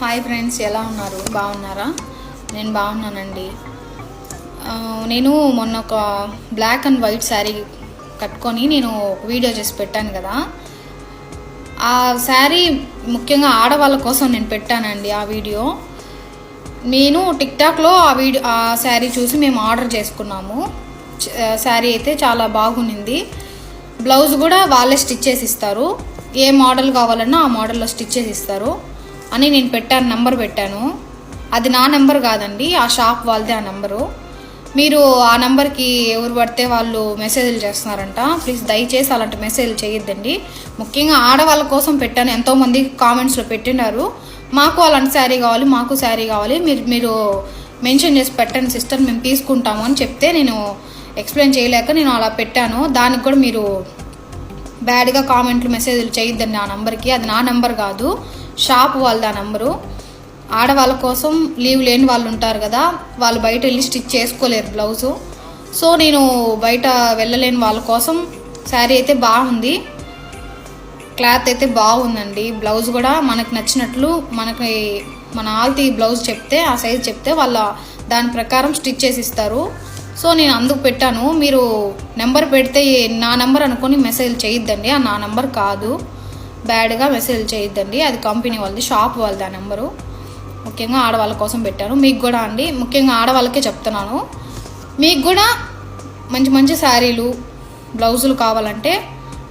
Hi friends ఎలా ఉన్నారు? బాగున్నారా? నేను బాగున్నానండి. నేను మొన్న ఒక బ్లాక్ అండ్ వైట్ శారీ కట్టుకొని నేను వీడియో చేసి పెట్టాను కదా. ఆ శారీ ముఖ్యంగా ఆడవాళ్ళ కోసం నేను పెట్టానండి ఆ వీడియో నేను టిక్టాక్లో ఆ వీడియో ఆ శారీ చూసి మేము ఆర్డర్ చేసుకున్నాము. శారీ అయితే చాలా బాగుంది బ్లౌజ్ కూడా వాళ్ళే స్టిచ్ చేసి ఇస్తారు. ఏ మోడల్ కావాలన్నా ఆ మోడల్లో స్టిచ్ చేసి ఇస్తారు. అని నేను పెట్టాను నెంబర్ పెట్టాను. అది నా నెంబర్ కాదండి ఆ షాప్ వాళ్ళదే ఆ నెంబరు. మీరు ఆ నెంబర్కి ఎవరు పడితే వాళ్ళు మెసేజ్లు చేస్తున్నారంట. ప్లీజ్ దయచేసి అలాంటి మెసేజ్లు చేయొద్దండి. ముఖ్యంగా ఆడవాళ్ళ కోసం పెట్టాను ఎంతోమంది కామెంట్స్లో పెట్టినారు. మాకు అలాంటి శారీ కావాలి మాకు శారీ కావాలి. మీరు మీరు మెన్షన్ చేసి పెట్టండి సిస్టర్ మేము తీసుకుంటాము అని చెప్తే నేను ఎక్స్ప్లెయిన్ చేయలేక నేను అలా పెట్టాను. దానికి కూడా మీరు బ్యాడ్గా కామెంట్లు మెసేజ్లు చేయొద్దండి ఆ నెంబర్కి. అది నా నెంబర్ కాదు. షాప్ వాళ్ళది ఆ నెంబరు. ఆడవాళ్ళ కోసం లీవ్ లేని వాళ్ళు ఉంటారు కదా వాళ్ళు బయట వెళ్ళి స్టిచ్ చేసుకోలేరు బ్లౌజు. సో నేను బయట వెళ్ళలేని వాళ్ళ కోసం శారీ అయితే బాగుంది. క్లాత్ అయితే బాగుందండి. బ్లౌజ్ కూడా మనకు నచ్చినట్లు మనకి మన ఆల్తి బ్లౌజ్ చెప్తే ఆ సైజ్ చెప్తే వాళ్ళ దాని ప్రకారం స్టిచ్ చేసి ఇస్తారు. సో నేను అందుకు పెట్టాను. మీరు నెంబర్ పెడితే నా నెంబర్ అనుకొని మెసేజ్ చేయొద్దండి. ఆ నా నెంబర్ కాదు. బ్యాడ్గా మెసేజ్ చేయొద్దండి. అది కంపెనీ వాళ్ళది షాప్ వాళ్ళది ఆ నెంబరు. ముఖ్యంగా ఆడవాళ్ళ కోసం పెట్టాను మీకు కూడా అండి. ముఖ్యంగా ఆడవాళ్ళకే చెప్తున్నాను. మీకు కూడా మంచి మంచి శారీలు బ్లౌజులు కావాలంటే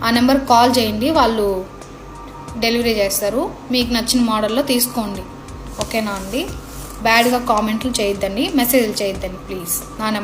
ఆ నెంబర్కి కాల్ చేయండి. వాళ్ళు డెలివరీ చేస్తారు. మీకు నచ్చిన మోడల్లో తీసుకోండి. ఓకేనా అండి? బ్యాడ్గా కామెంట్లు చేయొద్దండి. మెసేజ్లు చేయొద్దండి ప్లీజ్. నా నెంబర్